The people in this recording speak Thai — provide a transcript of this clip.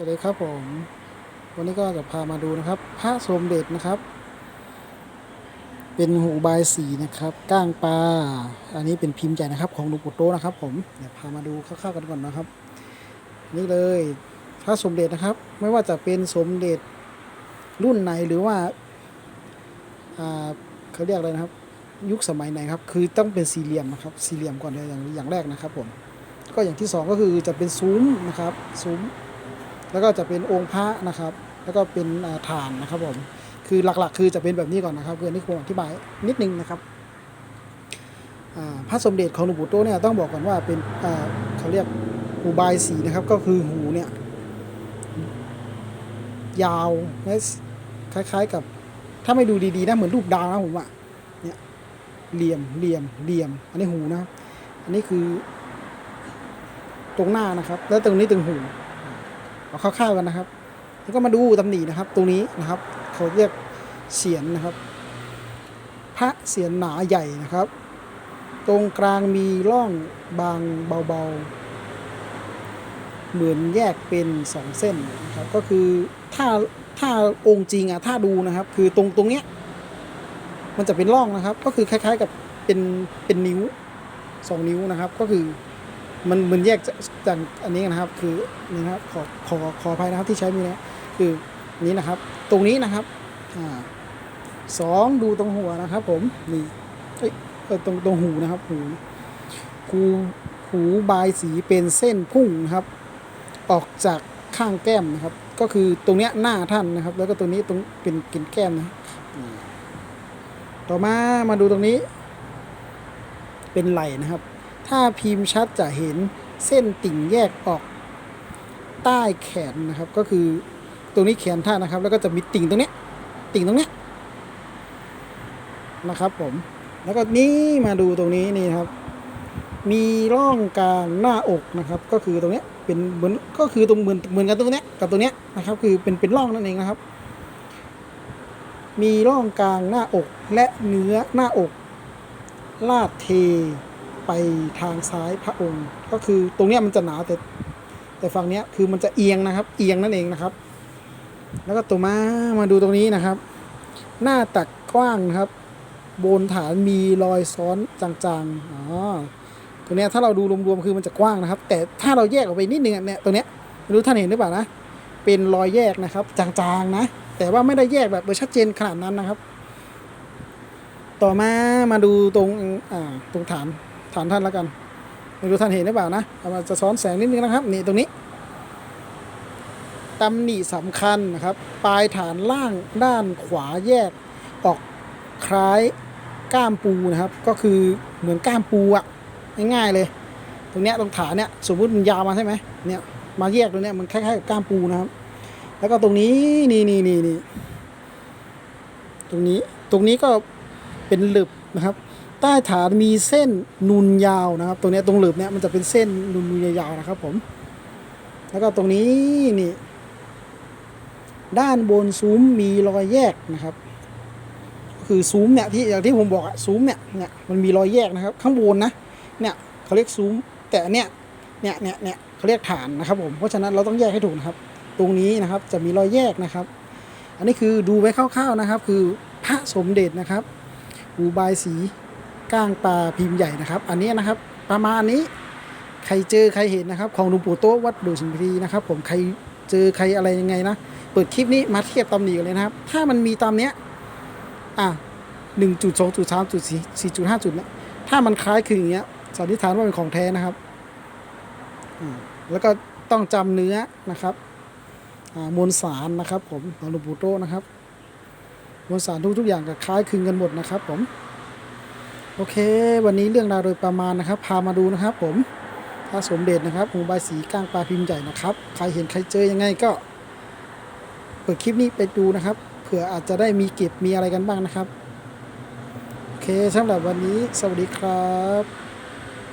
สวัสดีครับผม วันนี้ก็จะพามาดูนะครับ พระสมเด็จนะครับ เป็นหูบายสีนะครับ ก้างปลา อันนี้เป็นพิมพ์ใหญ่นะครับ ของหลวงปู่โตนะครับ ผม เดี๋ยวพามาดูคร่าวๆกันก่อนนะครับ นี่เลยพระสมเด็จนะครับ ไม่ว่าจะเป็นสมเด็จรุ่นไหนหรือว่าอ่าเขาเรียกอะไรนะครับ ยุคสมัยไหนครับ คือต้องเป็นสี่เหลี่ยมนะครับ สี่เหลี่ยมก่อนเลยอย่างอย่างแรกนะครับ ผม ก็อย่างที่สองก็คือจะเป็นซุ้มนะครับ ซุ้ม แล้วก็จะเป็นองค์พระนะครับ แล้วก็เป็นฐานนะครับผมคือหลักๆ คือจะเป็นแบบนี้ก่อนนะครับคืออันนี้ผมอธิบายนิดนึงนะครับพระสมเด็จของหลวงปู่โตเนี่ยต้องบอกก่อนว่าเป็นเขาเรียกหูบายสีนะครับ ก็คือหูเนี่ยยาวคล้ายๆกับ ถ้าไม่ดูดีๆนะเหมือนรูปดาวนะผมอะเนี่ยเหลี่ยมเหลี่ยมเหลี่ยม อันนี้หูนะ อันนี้คือ ตรงหน้านะครับ แล้วตรงนี้ตรงหู เอาคร่าวๆกันนะครับ แล้วก็มาดูตำหนินะครับ ตรงนี้นะครับเขาเรียกเสียนนะครับ พระเสียนหนาใหญ่นะครับ ตรงกลางมีร่องบางเบาๆ เหมือนแยกเป็นสองเส้นนะครับ ก็คือถ้าถ้าองค์จริงอะถ้าดูนะครับ คือตรงตรงเนี้ยมันจะเป็นร่องนะครับ ก็คือคล้าย ๆกับเป็นเป็นนิ้วสองนิ้วนะครับ ก็คือ มันมันแยกจากอันนี้นะครับ คือนี่นะครับขอขอขออภัยนะครับที่ใช้มือนะคือนี้นะครับ ตรงนี้นะครับอ่าสองดูตรงหัวนะครับ ผมนี่เอ้ยเอตรงตรงหูนะครับหูหูหูบายสีเป็นเส้นพุ่งนะครับ ออกจากข้างแก้มนะครับ ก็คือตรงเนี้ยหน้าท่านนะครับ แล้วก็ตรงนี้ตรงเป็นกินแก้มนะต่อมามาดูตรงนี้ เป็นไหล่นะครับ ถ้าพิมพ์ชัดจะเห็นเส้นติ่งแยกออกใต้แขนนะครับ ก็คือตรงนี้แขนท่านนะครับ แล้วก็จะมีติ่งตรงนี้ติ่งตรงนี้นะครับผม แล้วก็นี่มาดูตรงนี้นี่ครับ มีร่องกลางหน้าอกนะครับ ก็คือตรงนี้เป็นเหมือนก็คือตรงเหมือนเหมือนกันตรงนี้กับตรงนี้นะครับ คือเป็นเป็นร่องนั่นเองนะครับ มีร่องกลางหน้าอกและเนื้อหน้าอกลาดเท ไปทางซ้ายพระองค์ ก็คือตรงเนี้ยมันจะหนาแต่แต่ฝั่งเนี้ยคือมันจะเอียงนะครับ เอียงนั่นเองนะครับ แล้วก็ตัวมามาดูตรงนี้นะครับ หน้าตักกว้างนะครับ บนฐานมีรอยซ้อนจางๆอ๋อตรงเนี้ยถ้าเราดูรวมๆคือมันจะกว้างนะครับ แต่ถ้าเราแยกออกไปนิดนึงเนี่ยตรงเนี้ยไม่รู้ท่านเห็นหรือเปล่านะเป็นรอยแยกนะครับ จางๆนะ แต่ว่าไม่ได้แยกแบบชัดเจนขนาดนั้นนะครับ ต่อมามาดูตรงอ่าตรงฐาน ฐานท่านแล้วกันไม่รู้ท่านเห็นหรือเปล่านะเอามาจะซ้อนแสงนิดนึงนะครับ นี่ตรงนี้ตำหนิสำคัญนะครับ ปลายฐานล่างด้านขวาแยกออกคล้ายก้ามปูนะครับ ก็คือเหมือนก้ามปูอะง่ายๆเลย ตรงเนี้ยตรงฐานเนี้ยสมมติมันยาวมาใช่ไหมเนี่ยมาแยกตรงเนี้ยมันคล้ายๆกับก้ามปูนะครับ แล้วก็ตรงนี้นี่นี่นี่นี่ตรงนี้ตรงนี้ก็ เป็นหลึบนะครับ ใต้ฐานมีเส้นนูนยาวนะครับ ตรงนี้ตรงหลึบเนี้ยมันจะเป็นเส้นนูนยาวๆนะครับ ผม แล้วก็ตรงนี้นี่ ด้านบนซุ้มมีรอยแยกนะครับคือซุ้มเนี่ยที่อย่างที่ผมบอกอะซุ้มเนี่ยเนี่ยมันมีรอยแยกนะครับ ข้างบนนะเนี่ยเขาเรียกซุ้มแต่อันเนี่ยเนี่ยเนี่ยเนี่ยเขาเรียกฐานนะครับ ผมเพราะฉะนั้นเราต้องแยกให้ถูกนะครับ ตรงนี้นะครับจะมีรอยแยกนะครับ อันนี้คือดูไว้คร่าวๆนะครับ คือพระสมเด็จนะครับ อูบายสีก้างปลาพิมพ์ใหญ่นะครับ อันนี้นะครับ ประมาณนี้ใครเจอใครเห็นนะครับ ของหลวงปู่โต๊ะวัดดูสิมพีนะครับ ผมใครเจอใครอะไรยังไงนะเปิดคลิปนี้มาเทียบตำหนิกันเลยนะครับ ถ้ามันมีตามเนี้ยอะหนึ่งจุดสองจุดสามจุดสี่สี่จุดห้าจุดเนี่ยถ้ามันคล้ายคลึงอย่างเงี้ยสันนิษฐานว่าเป็นของแท้นะครับอ่าแล้วก็ต้องจำเนื้อนะครับอ่ามวลสารนะครับ ผมของหลวงปู่โต๊ะนะครับ มวลสารทุกทุกๆอย่างก็คล้ายคลึงกันหมดนะครับผมโอเค วันนี้เรื่องราวโดยประมาณนะครับ พามาดูนะครับ ผมพระสมเด็จนะครับหูใบสีก้างปลาพิมพ์ใหญ่นะครับ ใครเห็นใครเจอยังไงก็เปิดคลิปนี้ไปดูนะครับ เผื่ออาจจะได้มีเก็บมีอะไรกันบ้างนะครับ โอเคสำหรับวันนี้สวัสดีครับ